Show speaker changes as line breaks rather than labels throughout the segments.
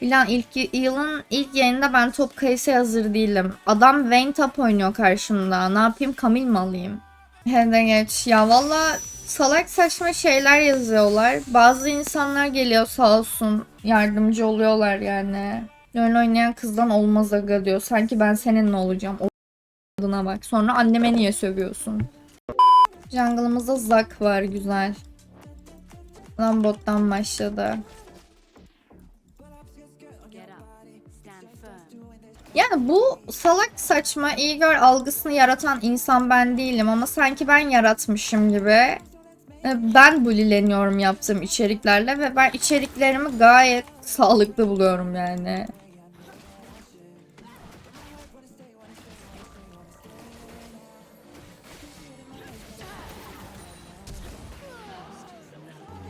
Bilan ilk yılın ilk yayında ben top kayısı hazır değilim. Adam Vayne top oynuyor karşımda. Ne yapayım Kamil mi alayım? Hede geç. Ya valla salak saçma şeyler yazıyorlar. Bazı insanlar geliyor sağ olsun. Yardımcı oluyorlar yani. LoL oynayan kızdan olmaz aga diyor. Sanki ben seninle olacağım. O adına bak. Sonra anneme niye sövüyorsun? Jungle'ımızda Zack var güzel. Lan bottan başladı. Yani bu salak saçma iyi gör algısını yaratan insan ben değilim ama sanki ben yaratmışım gibi. e, Ben bulileniyorum yaptığım içeriklerle ve ben içeriklerimi gayet sağlıklı buluyorum yani.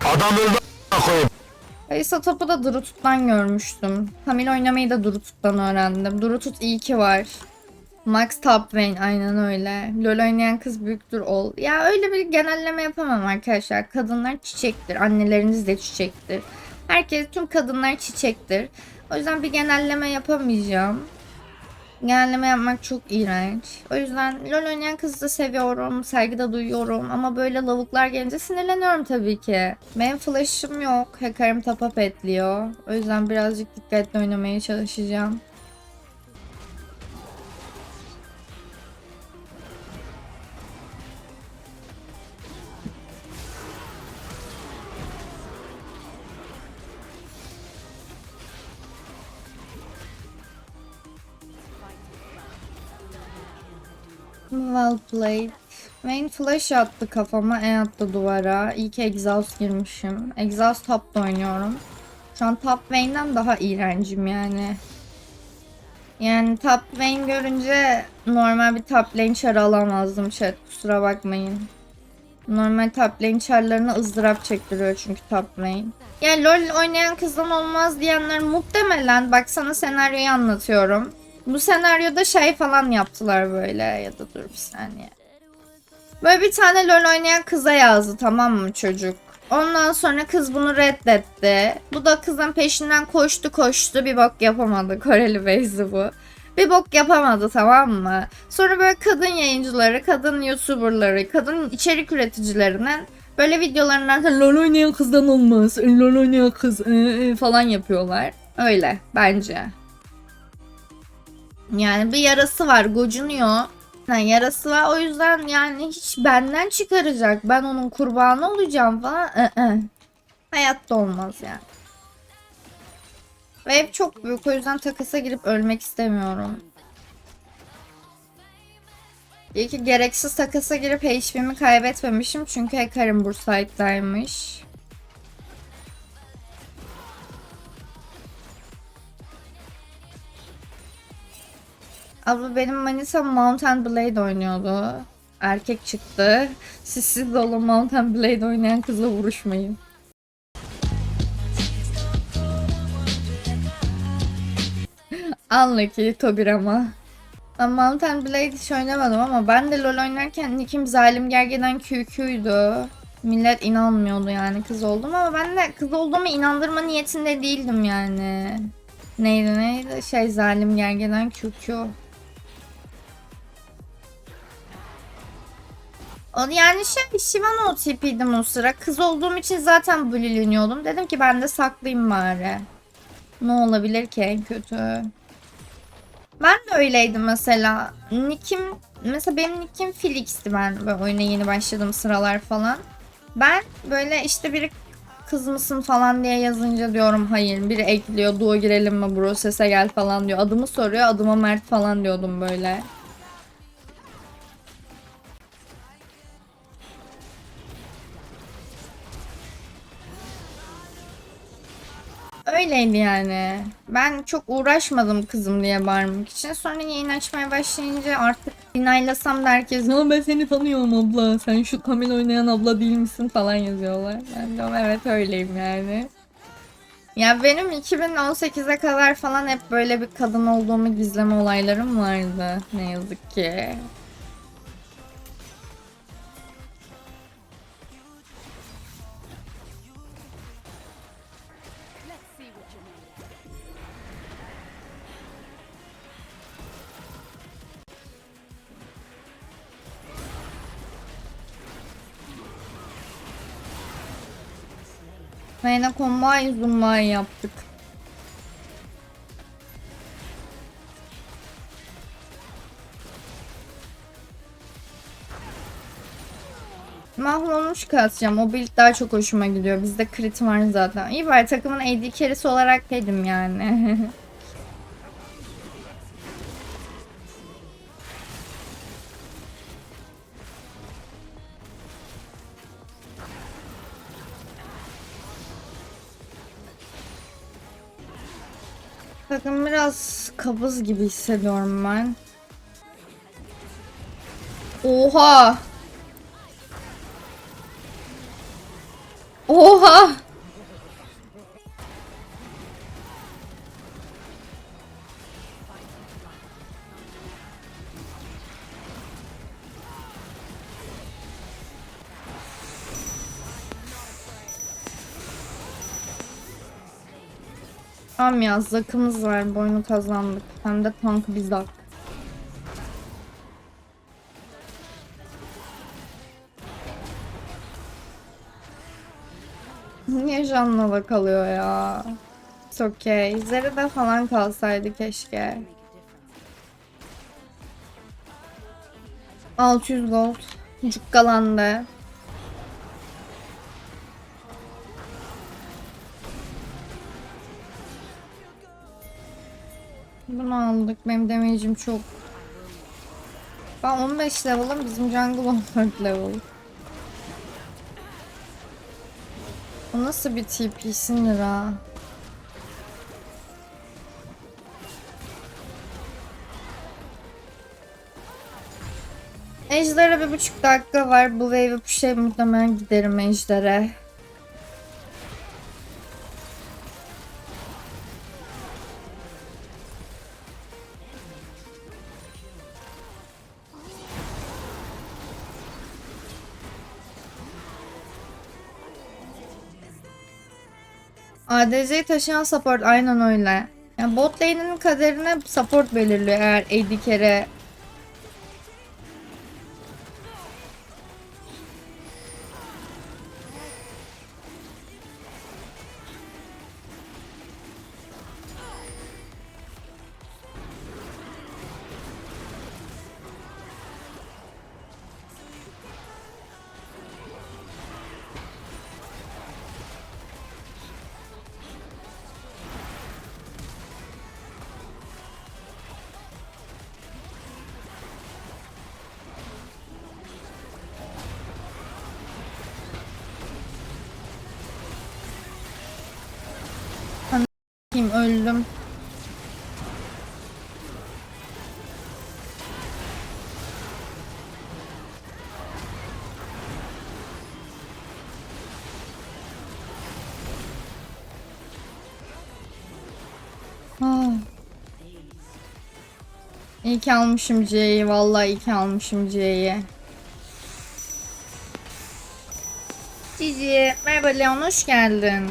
Adam öldü.
Kayısa topu da Durutut'tan görmüştüm. Hamil oynamayı da Durutut'tan öğrendim. Durutut iyi ki var. Max Top Vayne aynen öyle. LoL oynayan kız büyüktür ol. Ya öyle bir genelleme yapamam arkadaşlar. Kadınlar çiçektir. Anneleriniz de çiçektir. Herkes tüm kadınlar çiçektir. O yüzden bir genelleme yapamayacağım. Genelleme yapmak çok iğrenç. O yüzden LoL oynayan kızı da seviyorum. Saygı da duyuyorum. Ama böyle lavuklar gelince sinirleniyorum tabii ki. Benim flash'ım yok. Hacker'ım tapa petliyor. O yüzden birazcık dikkatli oynamaya çalışacağım. Well played. Main flash attı kafama, E attı duvara. İyi exhaust girmişim. Exhaust top'ta oynuyorum. Şu an top Vayne'den daha iğrencim yani. Yani top Vayne görünce normal bir top lane çarı alamazdım chat. Kusura bakmayın. Normal top lane çarlarına ızdırap çektiriyor çünkü top lane. Ya LoL oynayan kızdan olmaz diyenler muhtemelen bak sana senaryoyu anlatıyorum. Bu senaryoda şey falan yaptılar böyle ya da dur bir saniye. Böyle bir tane LoL oynayan kıza yazdı tamam mı çocuk? Ondan sonra kız bunu reddetti. Bu da kızın peşinden koştu koştu bir bok yapamadı. Koreli Beyzi bu. Bir bok yapamadı tamam mı? Sonra böyle kadın yayıncıları, kadın youtuberları, kadın içerik üreticilerinin böyle videolarından LoL oynayan kızdan olmaz, LoL oynayan kız ıı falan yapıyorlar. Öyle bence. Yani bir yarası var gocunuyor. Yani yarası var o yüzden yani hiç benden çıkaracak. Ben onun kurbanı olacağım falan. ı-ı. Hayatta olmaz yani. Ve hep çok büyük o yüzden takasa girip ölmek istemiyorum. İyi ki gereksiz takasa girip HP'mi kaybetmemişim çünkü Hacker'ım Bursa'daymış. Abla benim Manisa Mountain Blade oynuyordu. Erkek çıktı. Siz siz dolu Mountain Blade oynayan kızla vuruşmayın. Unlucky Togirama. Ben Mountain Blade hiç oynamadım ama ben de LoL oynarken Nick'im Zalim Gergedan QQ'ydu. Millet inanmıyordu yani kız oldum ama ben de kız olduğumu inandırma niyetinde değildim yani. Neydi neydi? Şey Zalim Gergedan QQ. Yani şey Shivano o o sıra. Kız olduğum için zaten bulileniyordum. Dedim ki ben de saklayayım bari. Ne olabilir ki en kötü? Ben de öyleydim mesela. Nick'im mesela benim nick'im Felix'ti ben böyle oyuna yeni başladığım sıralar falan. Ben böyle işte biri kız mısın falan diye yazınca diyorum hayır. Biri ekliyor duo girelim mi bro sese gel falan diyor. Adımı soruyor adıma Mert falan diyordum böyle. Öyleydi yani. Ben çok uğraşmadım kızım diye bağırmak için. Sonra yayın açmaya başlayınca artık dinaylasam da herkes "Ya ben seni tanıyorum abla. Sen şu Kamil oynayan abla değil misin falan yazıyorlar. Ben de evet öyleyim yani. Ya benim 2018'e kadar falan hep böyle bir kadın olduğumu gizleme olaylarım vardı. Ne yazık ki. Vayne'e combine zoomline yaptık. Mahvolmuş kasacağım. O build daha çok hoşuma gidiyor. Bizde crit var zaten. İyi var takımın AD carry'si olarak dedim yani. Takım biraz kabız gibi hissediyorum ben. Oha! Oha! Tamam ya zakımız var. Bu oyunu kazandık. Hem de tank bizak. Niye Janna'da kalıyor ya? It's okay. Zera'da falan kalsaydı keşke. 600 gold. Cukkalandı. Bunu aldık. Benim damage'im çok. Ben 15 level'ım. Bizim jungle 14 level. Bu nasıl bir TP sinir ha? Ejder'e bir buçuk dakika var. Bu wave'i push'e muhtemelen giderim Ejder'e. ADC'yi taşıyan support aynen öyle. Yani bot lane'in kaderini support belirliyor eğer AD kere öldüm. İyi ki almışım C'yi. Vallahi iyi ki almışım C'yi. Cici. Merhaba Leon hoş geldin.